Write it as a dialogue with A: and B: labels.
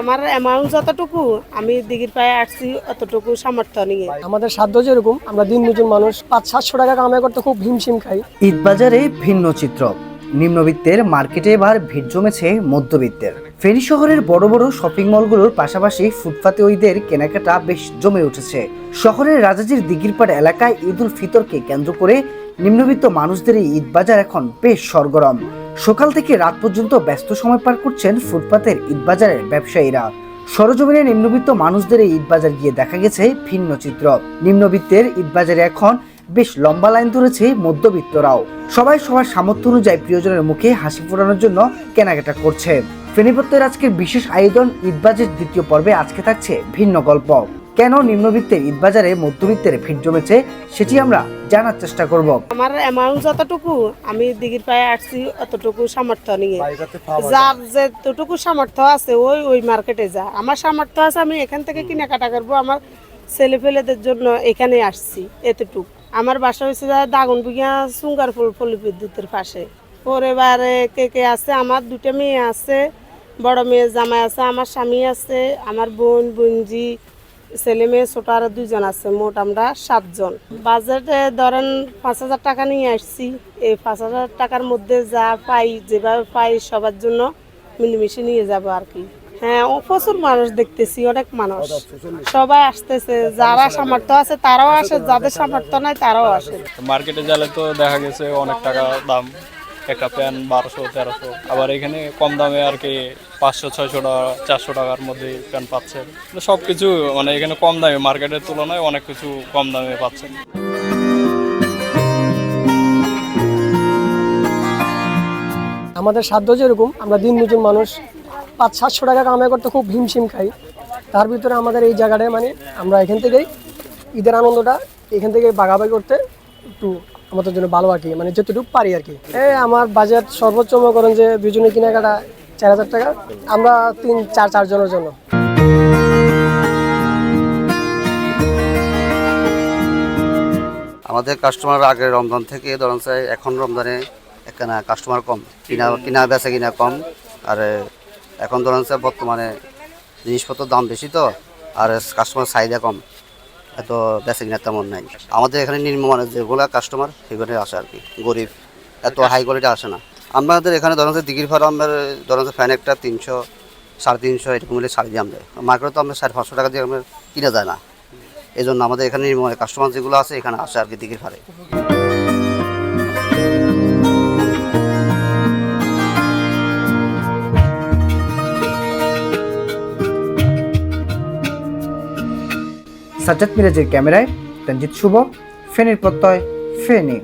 A: আমার অ্যামাউন্ট যতটুকু আমি দিঘির পায়ে আসছি অতটুকু সামর্থ্য নিয়ে
B: আমাদের সাধ্য যেরকম আমরা দিন মজুর মানুষ পাঁচ সাতশো টাকা কামাই করতে খুব হিমশিম খাই।
C: ঈদবাজারে ভিন্ন চিত্র। নিম্নবিত্তের মার্কেটে এবার ভিড় জমেছে মধ্যবিত্তের। ফেনী শহরের বড় বড় শপিং মলগুলোর পাশাপাশি ফুটপাতে ঈদের কেনাকাটা বেশ জমে উঠেছে। শহরের রাজাজির দিঘিরপাড় এলাকায় ঈদ উল ফিতরকে কেন্দ্র করে নিম্নবিত্ত মানুষদের এই ঈদ বাজার এখন বেশ সরগরম। সকাল থেকে রাত পর্যন্ত ব্যস্ত সময় পার করছেন ফুটপাতের ঈদবাজারের ব্যবসায়ীরা। সরজমিনে নিম্নবিত্ত মানুষদের এই ঈদবাজার গিয়ে দেখা গেছে ভিন্ন চিত্র। নিম্নবিত্তের ঈদবাজারে এখন বেশ লম্বা লাইন ধরেছে মধ্যবিত্তরাও। সবাই সবার সামর্থ্য অনুযায়ী প্রিয়জনের মুখে হাসি ফোটানোর জন্য কেনাকাটা করছে। ফেনীপত্তের আজকের বিশেষ আয়োজন ঈদবাজের দ্বিতীয় পর্বে আজকে থাকছে ভিন্ন গল্প। কেন নিম্নবিত্তের ঈদবাজারে মধ্যবিত্তের ভিড় জমেছে সেটি আমরা জানার চেষ্টা করব।
A: আমার অ্যামাউন্ট যতটুকু আমি দিঘির পায়ে আসছি অতটুকু সামর্থ্য নিয়ে। যার যেতটুকু সামর্থ্য আছে ওই ওই মার্কেটে যা। আমার সামর্থ্য আছে আমি এখান থেকে কেনাকাটা করব আমার ছেলে ফেলেদের জন্য এখানে আসছি এতটুকু। আমার বাসা হয়েছে দাগুন বিঘা সুঙ্গারপুর পল্লী বিদ্যুতের পাশে। পরিবারে কে কে আছে? আমার দুটো মেয়ে আছে বড় মেয়ে জামাই আছে আমার স্বামী আছে আমার বোন বোনজি ছেলে মেয়ে ছোট আরও দুইজন আছে, মোট আমরা সাতজন। বাজেটে ধরেন পাঁচ হাজার টাকা নিয়ে আসছি। এই পাঁচ হাজার টাকার মধ্যে যা পাই, যেভাবে পাই, সবার জন্য মিলেমিশে নিয়ে যাব আর কি। হ্যাঁ ও প্রচুর মানুষ দেখতেছি, অনেক মানুষ। সবাই আসতেছে, যারা সামর্থ্য আছে তারাও আসে, যাদের সামর্থ্য নাই তারাও আসে।
D: মার্কেটে গেলে তো দেখা গেছে অনেক টাকা দাম। একটা প্যান্ট বারোশো, তেরোশো। আবার এখানে কম দামে আর কি পাঁচশো, ছয়শো টাকা, চারশো টাকার মধ্যে প্যান্ট পাচ্ছেন। সব কিছু মানে এখানে কম দামে, মার্কেটের তুলনায় অনেক কিছু কম দামে পাচ্ছেন।
B: আমাদের সাধ্য যেরকম, আমরা দিন মজুর মানুষ পাঁচ, সাতশো টাকা কামাই করতে খুব হিমশিম খাই। তার ভিতরে আমাদের এই জায়গাটায় মানে আমরা এখান থেকেই ঈদের আনন্দটা এখান থেকে বাগাবাগি করতে একটু আমাদের জন্য ভালো আর কি মানে যতটুকু পারি আর কি। এই আমার বাজেট সর্বোচ্চ মনে করেন যে দুজনে কেনাকাটা চার হাজার টাকা, আমরা তিন, চার চারজনের জন্য।
E: আমাদের কাস্টমার আগে রমজান থেকে, ধরুন চাই এখন রমজানে একখানা কাস্টমার কম, কিনা কিনা বেচা কিনা কম, আর এখন ধরুন চাই বর্তমানে জিনিসপত্র দাম বেশি তো, আর কাস্টমার চাহিদা কম। এত বেচা কিনা তেমন নাই। আমাদের এখানে নিম্নমানের যেগুলো কাস্টমার সেগুলো আসে আর কি। গরিব, এত হাই কোয়ালিটি আসে না। আমাদের এখানে ধরেন যে দিঘির ভাড়া ধরেন ফ্যান একটা তিনশো, সাড়ে তিনশো এরকম মিলে সাড়ে দিয়ে আমরা মার্কেটে তো আমরা সাড়ে পাঁচশো টাকা দিয়ে আমরা কিনে যায় না। এই জন্য আমাদের এখানে কাস্টমার যেগুলো আছে, এখানে আসে আর কি দিঘির ফারে
C: সাজ্জাদ মিরাজের ক্যামেরায় রঞ্জিত শুভ ফেনীর প্রত্যয় ফেনী।